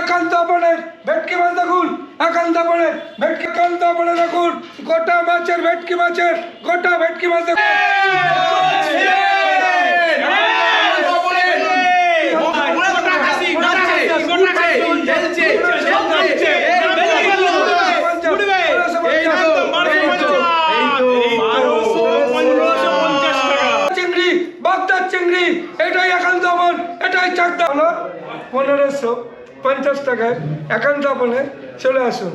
একান্ত আপনের ভেটকি মাছ দেখুন, একান্ত আপনের ভেটকি, একান্ত আপনে দেখুন, গোটা মাছের ভেটকি মাছের, গোটা ভেটকি মাছ দেখুন। চিংড়ি এটাই একান্ত আপন এটাই চাকদা। হলো পনেরোশো। পঞ্চাশ টাকায় একান্ত আপনে চলে আসুন।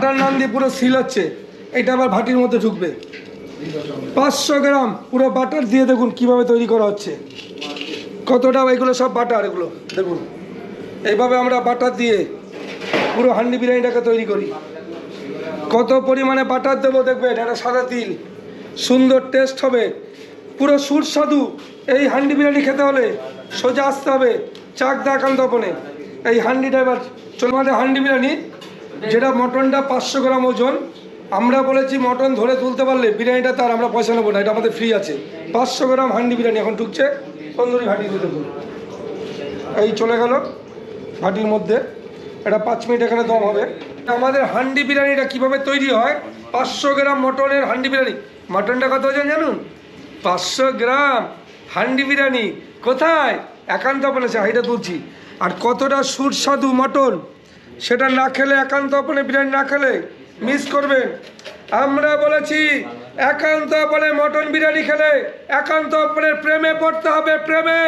তার নাম দিয়ে পুরো সিল হচ্ছে। এটা আবার ভাটির মধ্যে ঢুকবে। পাঁচশো গ্রাম পুরো বাটার দিয়ে দেখুন কীভাবে তৈরি করা হচ্ছে। কতটা এগুলো সব বাটার এগুলো? দেখুন। এইভাবে আমরা বাটার দিয়ে পুরো হান্ডি বিরিয়ানিটাকে তৈরি করি। কত পরিমাণে বাটার দেবো দেখবেন একটা সাদা তিল। সুন্দর টেস্ট হবে। পুরো সুস্বাদু। এই হান্ডি বিরিয়ানি খেতে হলে সোজা আসতে হবে চাক দা কান্তপনে এই হান্ডিটা এবার চল আমাদের হান্ডি বিরিয়ানি, যেটা মটনটা পাঁচশো গ্রাম ওজন। আমরা বলেছি মটন ধরে তুলতে পারলে বিরিয়ানিটা তার আমরা পয়সা নেব না, এটা আমাদের ফ্রি আছে। পাঁচশো গ্রাম হান্ডি বিরিয়ানি এখন ঢুকছে। তন্দুরি ভাটি দেখুন এই চলে গেল ভাটির মধ্যে। এটা পাঁচ মিনিট এখানে দম হবে। আমাদের হান্ডি বিরিয়ানিটা কীভাবে তৈরি হয়? পাঁচশো গ্রাম মটনের হান্ডি বিরিয়ানি। মটনটা কত ওজন জানুন? পাঁচশো গ্রাম হান্ডি বিরিয়ানি। কোথায়? একান্ত আপনে চাহিদা তুলছি। আর কতটা সুস্বাদু মটন, সেটা না খেলে একান্ত আপনে বিরিয়ানি না খেলে মিস করবেন। আমরা বলেছি, একান্ত আপনে মটন বিরিয়ানি খেলে একান্ত আপনের প্রেমে পড়তে হবে, প্রেমে।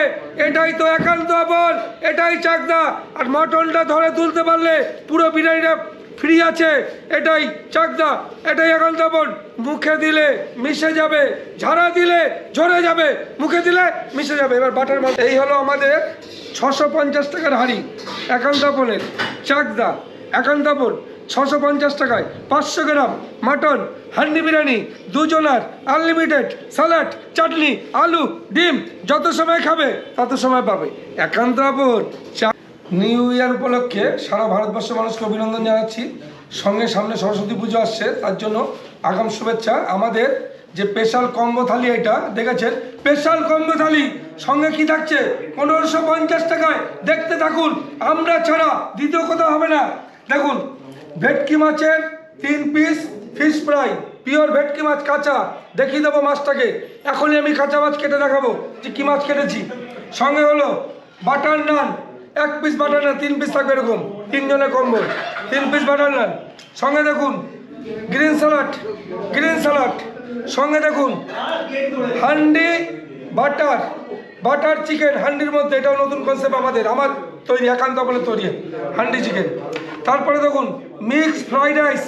এটাই তো একান্ত আপন, এটাই চাকদা। আর মটনটা ধরে তুলতে পারলে পুরো বিরিয়ানিটা ফ্রি আছে, এটাই চাকদা, এটাই একান্ত আপন মুখে দিলে মিশে যাবে, ঝাড়া দিলে ঝরে যাবে, মুখে দিলে মিশে যাবে। এবার বাটার মাল, এই হলো আমাদের ছশো পঞ্চাশ টাকার হাঁড়ি, একান্ত আপনের চাকদা, একান্ত আপন ছশো পঞ্চাশ টাকায়। পাঁচশো গ্রাম মাটন, হান্ডি বিরিয়ানি, দুজনার আনলিমিটেড স্যালাড চাটনি, আলু, ডিম, যত সময় খাবে, তত সময় পাবে। একান্ত আপন চা নিউ ইয়ার উপলক্ষে সারা ভারতবর্ষের মানুষকে অভিনন্দন জানাচ্ছি। সঙ্গে সামনে সরস্বতী পুজো আসছে, তার জন্য আগাম শুভেচ্ছা। আমাদের যে স্পেশাল কম্বো থালি এটা, দেখেছেন? স্পেশাল কম্বো থালি, সঙ্গে কি থাকছে? পনেরোশো পঞ্চাশ টাকায়, দেখতে থাকুন, আমরা ছাড়া দ্বিতীয় কোথাও হবে না। দেখুন, ভেটকি মাছের তিন পিস ফিশ ফ্রাই পিওর ভেটকি মাছ কাঁচা। দেখিয়ে দেবো মাছটাকে। এখনই আমি কাঁচা মাছ কেটে দেখাবো যে কী মাছ কেটেছি। সঙ্গে হলো বাটার নান এক পিস বাটার নান তিন পিস থাকবে এরকম। তিনজনে কম্বো তিন পিস বাটার নান সঙ্গে দেখুন গ্রিন স্যালাড গ্রিন স্যালাড সঙ্গে দেখুন, হান্ডি বাটার বাটার চিকেন হান্ডির মধ্যে, এটাও নতুন কনসেপ্ট আমাদের। আমার তৈরি, একান্ত বলে তৈরি। হান্ডি চিকেন তারপরে দেখুন মিক্স ফ্রাইড রাইস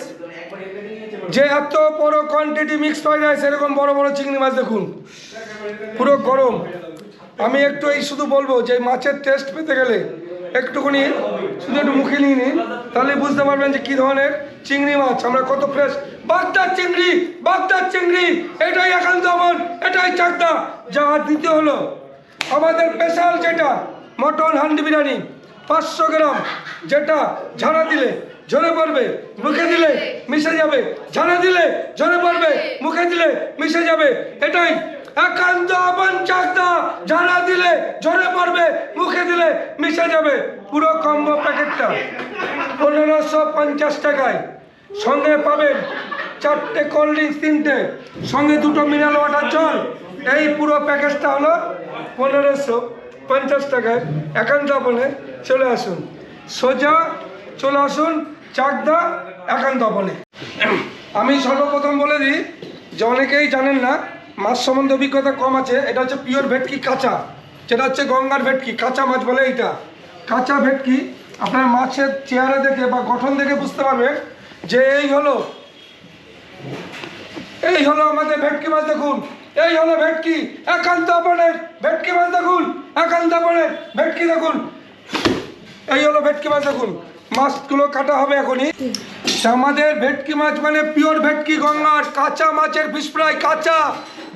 যে এত বড় কোয়ান্টিটি মিক্স ফ্রাইড রাইস এরকম বড় বড় চিংড়ি মাছ দেখুন। পুরো গরম। আমি একটু এই শুধু বলব যে মাছের টেস্ট পেতে গেলে একটুখানি শুধু একটু মুখে নিয়ে নিন, তাহলে বুঝতে পারবেন যে কী ধরনের চিংড়ি মাছ। আমরা কত ফ্রেশ বাগদার চিংড়ি বাগদার চিংড়ি, এটাই একান্ত আমন এটাই চাকদা। যা দিতে হলো আমাদের স্পেশাল যেটা, মটন হান্ডি বিরিয়ানি, পাঁচশো গ্রাম, যেটা ঝাড়া দিলে ঝরে পড়বে, মুখে দিলে মিশে যাবে। ঝাড়া দিলে ঝরে পড়বে, মুখে দিলে মিশে যাবে, এটাই একান্ত আপন চাকদা ঝাড়া দিলে ঝরে পড়বে, মুখে দিলে মিশে যাবে। পুরো কম্বো প্যাকেটটা পনেরোশো পঞ্চাশ টাকায়। সঙ্গে পাবেন চারটে কোল্ড ড্রিঙ্কস তিনটে। সঙ্গে দুটো মিনারেল ওয়াটার জল। এই পুরো প্যাকেজটা হলো পনেরোশো পঞ্চাশ টাকায়। একান্ত আপনে চলে আসুন। সোজা চলে আসুন চাকদা একান্ত আপনে। আমি সর্বপ্রথম বলে দিই যে অনেকেই জানেন না মাছ সম্বন্ধে অভিজ্ঞতা কম আছে, এটা হচ্ছে পিওর ভেটকি কাঁচা, যেটা হচ্ছে গঙ্গার ভেটকি, কাঁচা মাছ বলে এইটা। কাঁচা ভেটকি আপনার মাছের চেহারা দেখে বা গঠন দেখে বুঝতে পারবেন যে এই হলো এই হলো আমাদের ভেটকি মাছ দেখুন, এই হলো ভেটকি, একান্ত আপনের ভেটকি মাছ দেখুন, একান্ত আপনের ভেটকি দেখুন, এই হলো ভেটকি মাছ দেখুন, মাছগুলো কাটা হবে এখনই। আমাদের ভেটকি মাছ মানে পিওর ভেটকি গঙ্গার কাঁচা মাছের ফ্রাই, কাঁচা।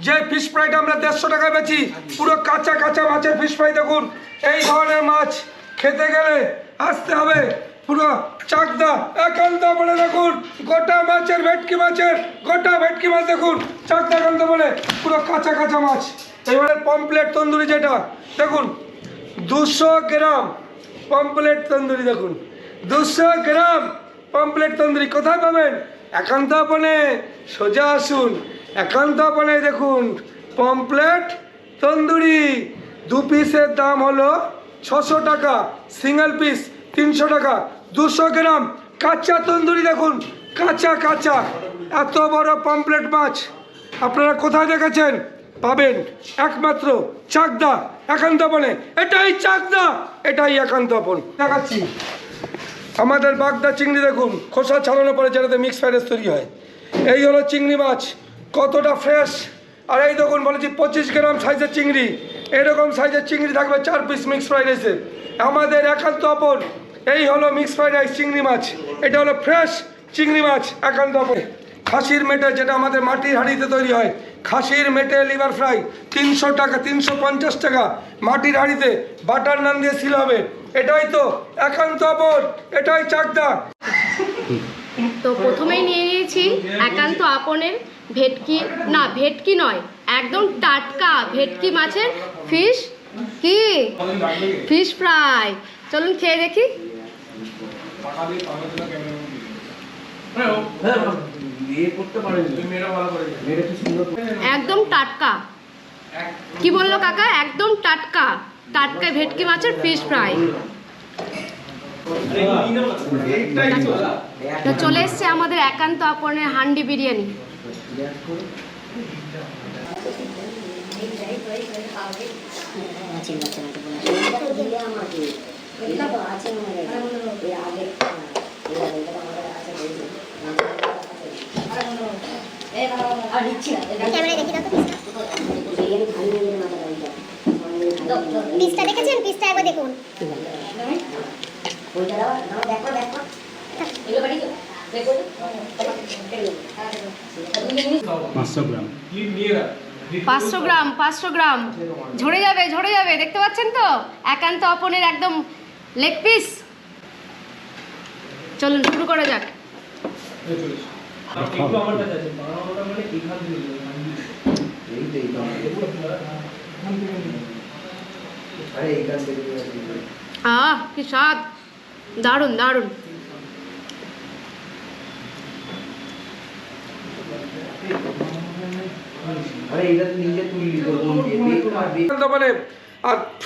যে ফিশ ফ্রাইটা আমরা দেড়শো টাকা বেচি, পুরো কাঁচা কাঁচা মাছের ফিশ ফ্রাই দেখুন। এই ধরনের মাছ খেতে গেলে আসতে হবে পুরো চাকদা, একান্ত বলে দেখুন, গোটা মাছের ভেটকি মাছের, গোটা ভেটকি মাছ দেখুন, চাকদা, একান্ত বলে, পুরো কাঁচা কাঁচা মাছ। এবারে পমপ্লেট তন্দুরি যেটা, দেখুন, দুশো গ্রাম পমপ্লেট তন্দুরি দেখুন, দুশো গ্রাম পমপ্লেট তন্দুরি কোথায় পাবেন? একান্ত আপনে সোজা আসুন। একান্ত আপনে দেখুন পমপ্লেট তন্দুরি, দু পিসের দাম হলো ছশো টাকা সিঙ্গেল পিস তিনশো টাকা, দুশো গ্রাম, কাঁচা তন্দুরি দেখুন, কাঁচা কাঁচা, এত বড় পমপ্লেট মাছ। আপনারা কোথায় দেখেছেন? পাবেন একমাত্র চাকদা একান্তপনে এটাই চাকদা, এটাই একান্তপন দেখাচ্ছি। আমাদের বাগদা চিংড়ি দেখুন, খোসা ছাড়ানো পরে যেটাতে মিক্স ফ্রাইড রাইস তৈরি হয়। এই হলো চিংড়ি মাছ। কতটা ফ্রেশ আর এই দেখুন, বলেছি পঁচিশ গ্রাম সাইজের চিংড়ি। এরকম সাইজের চিংড়ি থাকবে চার পিস মিক্স ফ্রাইড রাইসে আমাদের একান্ত আপন, এই হলো মিক্স ফ্রাইড রাইস চিংড়ি মাছ। এটা হলো ফ্রেশ চিংড়ি মাছ, একান্ত আপন। খাসির মেটে যেটা আমাদের মাটির হাঁড়িতে তৈরি হয়, খাসির মেটে লিভার ফ্রাই তিনশো টাকা, তিনশো পঞ্চাশ টাকা মাটির হাঁড়িতে বাটার নান দিয়ে সিল হবে। এটাই তো একান্ত আপন, এটাই চাকদা। তো প্রথমেই নিয়ে নিয়েছি একান্ত আপনের ভেটকি, না, ভেটকি নয়, একদম টাটকা ভেটকি মাছের ফিশ কি? ফিশ ফ্রাই চলুন খেয়ে দেখি। একদম টাটকা। কি বলল কাকা? একদম টাটকা টাটকা ভেটকি মাছের ফিশ ফ্রাই তো চলে এসছে আমাদের একান্ত আপনের হান্ডি বিরিয়ানি। পিসটা দেখেছেন? পিসটা একবার দেখুন। দাও দেখো দেখো। এগুলো পাঁচশো গ্রাম। পাঁচশো গ্রাম ঝরে যাবে ঝরে যাবে দেখতে পাচ্ছেন তো? একান্ত আপনের একদম লেগ পিস চলুন শুরু করা যাক। আহ কি স্বাদ। দারুণ দারুণ। আরে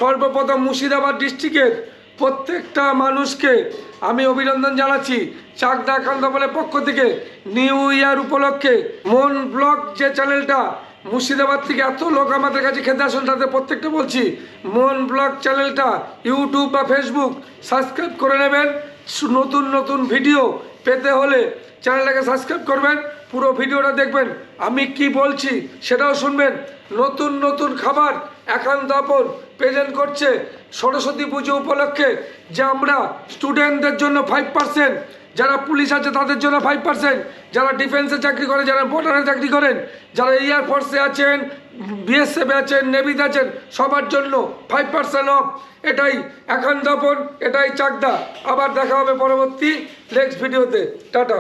সর্বপ্রথম মুর্শিদাবাদ ডিস্ট্রিক্টের প্রত্যেকটা মানুষকে আমি অভিনন্দন জানাচ্ছি চাকদা একান্তপনের পক্ষ থেকে নিউ ইয়ার উপলক্ষে মন ব্লগ যে চ্যানেলটা মুর্শিদাবাদ থেকে এত লোক আমাদের কাছে খেতে আসুন, তাদের প্রত্যেকটা বলছি, মন ব্লগ চ্যানেলটা, ইউটিউব বা ফেসবুক, সাবস্ক্রাইব করে নেবেন। নতুন নতুন ভিডিও পেতে হলে চ্যানেলটাকে সাবস্ক্রাইব করবেন, পুরো ভিডিওটা দেখবেন। আমি কি বলছি সেটাও শুনবেন। নতুন নতুন খাবার একান্ত আপন প্রেজেন্ট করছে সরস্বতী পুজো উপলক্ষে, যে আমরা স্টুডেন্টদের জন্য ফাইভ পার্সেন্ট যারা পুলিশ আছে তাদের জন্য ফাইভ পার্সেন্ট যারা ডিফেন্সে চাকরি করে যারা বর্ডারে চাকরি করেন, যারা এয়ারফোর্সে আছেন বিএসএফে আছেন নেভিতে আছেন, সবার জন্য ফাইভ পার্সেন্ট অফ এটাই একান্তপন এটাই চাকদা। আবার দেখা হবে পরবর্তী নেক্সট ভিডিওতে টাটা।